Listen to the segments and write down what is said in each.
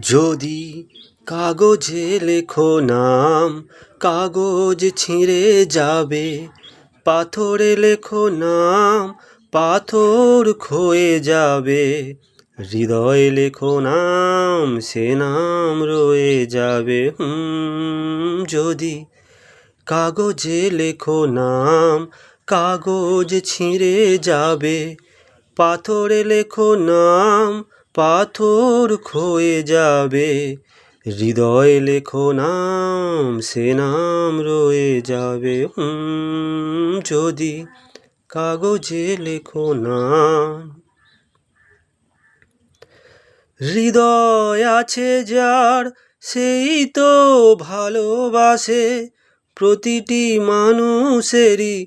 যদি কাগজে লেখো নাম কাগজ ছিঁড়ে যাবে। পাথরে লেখো নাম পাথর ক্ষয়ে যাবে। হৃদয়ে লেখো নাম সে নাম রয়ে যাবে। হুম, যদি কাগজে লেখো নাম কাগজ ছিঁড়ে যাবে। পাথরে লেখো নাম পাথর ক্ষয়ে যাবে। হৃদয়ে লেখো নাম, সে নাম রয়ে যাবে। যদি কাগজে লেখো নাম। হৃদয় আছে যার, সেই তো ভালোবাসে। প্রতিটি মানুষেরই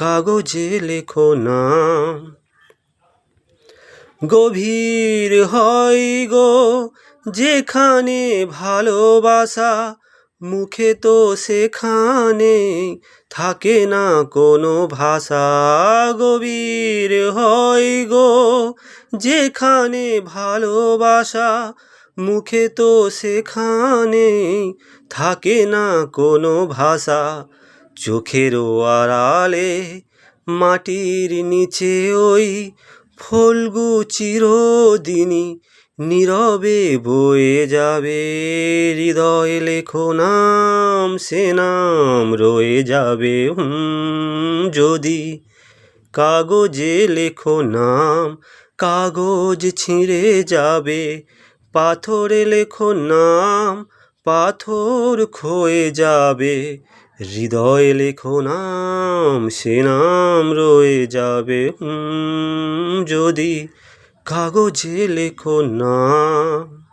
কাগজে লেখো না। গভীর হয় গো যেখানে ভালোবাসা, মুখে তো সেখানে থাকে না কোনো ভাষা। গভীর হয় গো যেখানে ভালোবাসা, মুখে তো সেখানে থাকে না কোনো ভাষা। চোখেরও আড়ালে মাটির নিচে ওই ফলগু চিরদিনই নীরবে বয়ে যাবে। হৃদয় লেখো নাম সে নাম রয়ে যাবে। হুম, যদি কাগজে লেখো নাম কাগজ ছিঁড়ে যাবে। পাথরে লেখো নাম পাথর ক্ষয়ে যাবে। হৃদয়ে লেখো নাম সে নাম রয়ে যাবে যদি কাগজে লেখো নাম।